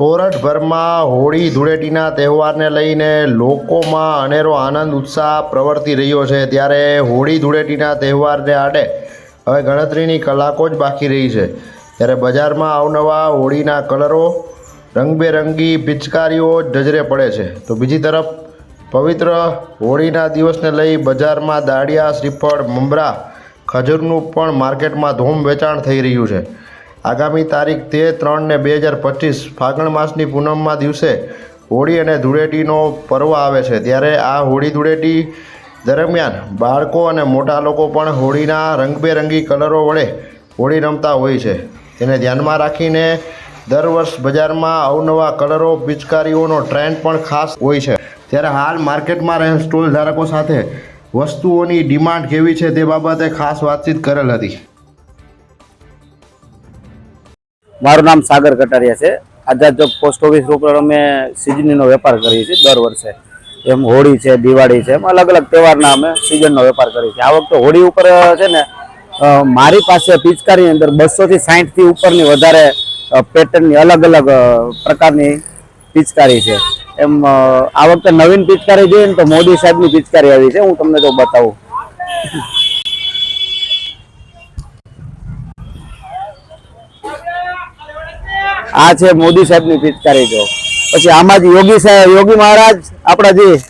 સોરઠભરમાં હોળી ધૂળેટીના તહેવારને લઈને લોકોમાં અનેરો આનંદ, ઉત્સાહ પ્રવર્તી રહ્યો છે. ત્યારે હોળી ધૂળેટીના તહેવારને આડે હવે ગણતરીની કલાકો જ બાકી રહી છે. ત્યારે બજારમાં અવનવા હોળીના કલરો, રંગબેરંગી પિચકારીઓ નજરે પડે છે. તો બીજી તરફ, પવિત્ર હોળીના દિવસને લઈ બજારમાં દાળિયા, શ્રીફળ, મમરા, ખજૂરનું પણ માર્કેટમાં ધૂમ વેચાણ થઈ રહ્યું છે. આગામી તારીખ તેર ત્રણ ને બે હજાર પચીસ ફાગણ માસની પૂનમમાં દિવસે હોળી અને ધૂળેટીનો પર્વ આવે છે. ત્યારે આ હોળી ધૂળેટી દરમિયાન બાળકો અને મોટા લોકો પણ હોળીના રંગબેરંગી કલરો વડે હોળી રમતા હોય છે. તેને ધ્યાનમાં રાખીને દર વર્ષ બજારમાં અવનવા કલરો, પિચકારીઓનો ટ્રેન્ડ પણ ખાસ હોય છે. ત્યારે હાલ માર્કેટમાં રહેલ સ્ટોલ ધારકો સાથે વસ્તુઓની ડિમાન્ડ કેવી છે તે બાબતે ખાસ વાતચીત કરેલ હતી. મારું નામ સાગર કટારિયા છે. આઝાદ ચોક પોસ્ટ ઓફિસ ઉપર અમે સિઝનીનો વેપાર કરીએ છીએ દર વર્ષે. એમ હોળી છે, દિવાળી છે, એમ અલગ અલગ તહેવારના અમે સિઝનનો વેપાર કરીએ છીએ. આ વખતે હોળી ઉપર છે ને મારી પાસે પિચકારીની અંદર બસોથી સાહીઠથી ઉપરની વધારે પેટર્નની અલગ અલગ પ્રકારની પિચકારી છે. એમ આ વખતે નવીન પિચકારી જોઈએ ને તો મોદી સાહેબની પિચકારી આવી છે. હું તમને તો બતાવું. આ છે મોદી સાહેબની પિચકારી જો પછી આમાં જ યોગી સાહેબ, યોગી મહારાજ, આપણા જે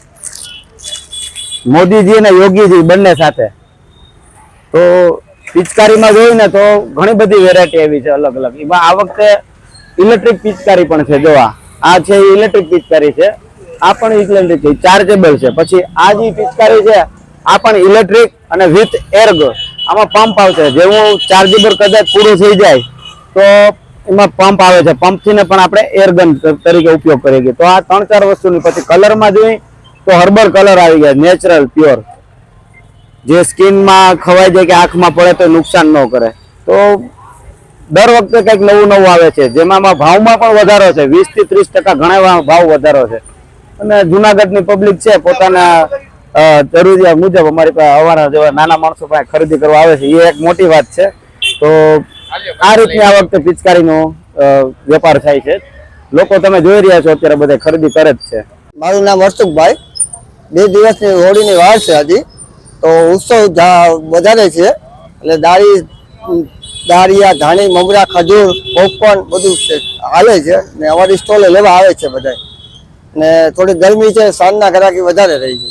મોદીજી અને યોગીજી બંને સાથે. તો પિચકારીમાં જોયું ને તો ઘણી બધી વેરાયટી એવી છે અલગ અલગ. એમાં આ વખતે ઇલેક્ટ્રિક પિચકારી પણ છે જોવા આ. છે ઇલેક્ટ્રિક પિચકારી છે. આ પણ ઇલેક્ટ્રિક છે ચાર્જેબલ છે. પછી આ જે પિચકારી છે, આ પણ ઇલેક્ટ્રિક અને વિથ એર્ગ આમાં પંપ આવશે. જેવું ચાર્જેબલ કદાચ પૂરું થઈ જાય, તો એમાં પંપ આવે છે. પંપથી પણ આપણે એરગન તરીકે ઉપયોગ કરીએ છીએ. તો આ ત્રણ ચાર વસ્તુની પછી કલરમાં જોઈએ તો હર્બલ કલર આવી ગયા. નેચરલ પ્યોર જે સ્કિનમાં ખવાઈ જાય કે આંખમાં પડે તો નુકસાન ન કરે. તો દર વખતે કંઈક નવું નવું આવે છે. જેમાં ભાવમાં પણ વધારો છે. વીસથી ત્રીસ ટકા ઘણા ભાવ વધારો છે. અને જુનાગઢની પબ્લિક છે. પોતાના જરૂરિયાત મુજબ અમારી પાસે અવારા જેવા નાના માણસો પાસે ખરીદી કરવા આવે છે. એ એક મોટી વાત છે. તો આ રીતની આ વખતે પિચકારીનો વેપાર થાય છે. લોકો તમે જોઈ રહ્યા છો અત્યારે બધા ખરીદી કરે જ છે. મારું નામ હર્ષુકભાઈ બે દિવસની હોળીની વાર છે હજી. તો ઉત્સવ વધારે છે. એટલે દાળી દાળિયા ધાણી મમરા ખજૂર પોપકોર્ન બધું છે હાલે છે. ને અમારી સ્ટોલે લેવા આવે છે બધા ને થોડી ગરમી છે સાંજના ઘરાકી વધારે રહી છે